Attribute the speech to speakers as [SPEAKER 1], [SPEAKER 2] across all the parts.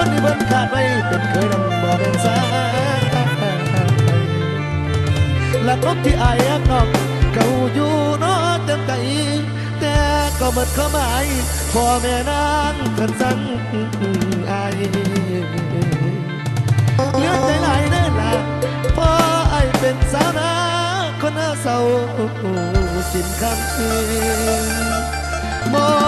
[SPEAKER 1] คนที่เบิ่นขาดไว้เป็นเคยนำบ่เป็นสาย ละพบที่อายอักนอกเก่าอยู่เนอเต็มใจแต่ก็หมดความหมายพ่อแม่นางกันสั่งอายเลือใจหลายเด้อล่ะพราะไอเป็นสาวนาคนหน้าเศร้ากินคำคืนมีแ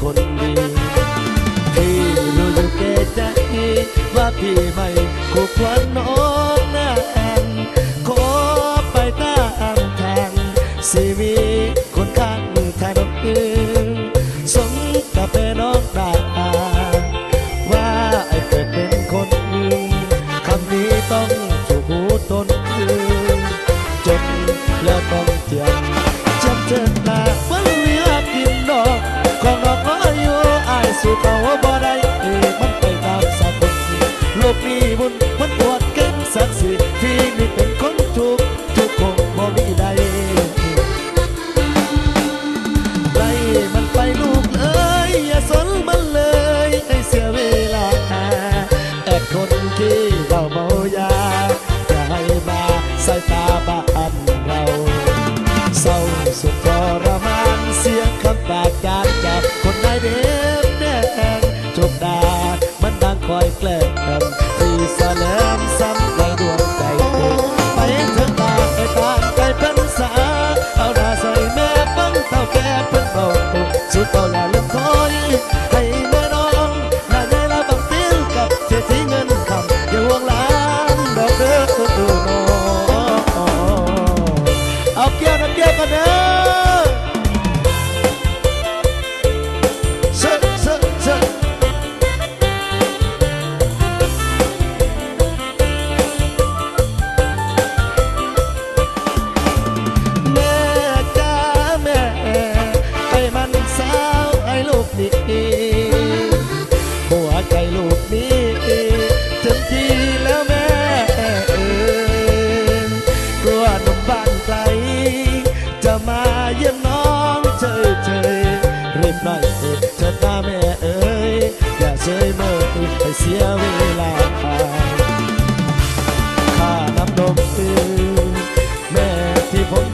[SPEAKER 1] คนดีพี่รู้อยู่แก่ใจว่าพี่ไม่คู่ควรน้องนะแอนขอไปตามทางชีวิตานเราเศร้าสุดทรมานเสียงคำปากจากจากคนไายเด็บแดงจบดามันดังคอยแกล้ง ลูกนี้ถึงทีแล้วแม่เอ่ยกลัวหนุ่มบ้านไกล จะมาเยี่ยมน้องเฉยเฉยๆรีบหน่อยเถิเถิดน้าแม่เอ๋ยอย่าเฉยเมื่อให้เสียเวลาข้าน้ำนมตื่นแม่ที่ผม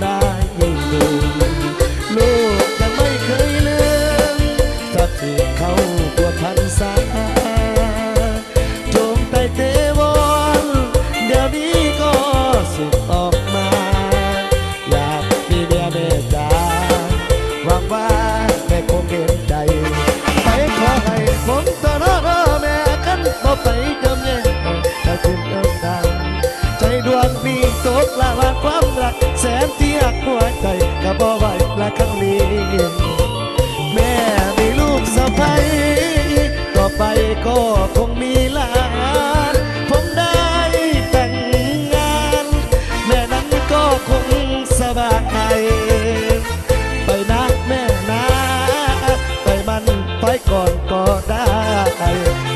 [SPEAKER 1] ก่อนก็ได้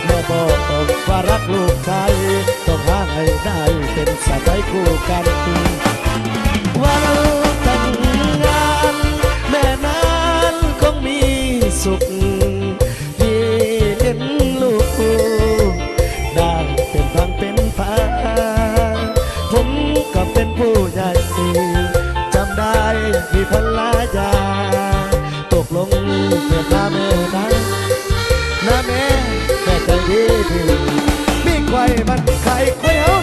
[SPEAKER 1] แม่บอกว่ารักลูกชายต้องหาให้ได้เป็นสะใภ้คู่กันวันแต่งงานแม่นั้นคงมีสุขที่เห็นลูกได้เป็นพังเป็นพาผมก็เป็นผู้ใหญ่จำได้ที่พันลายาตกลงเพื่อตาแม่นะน มันไ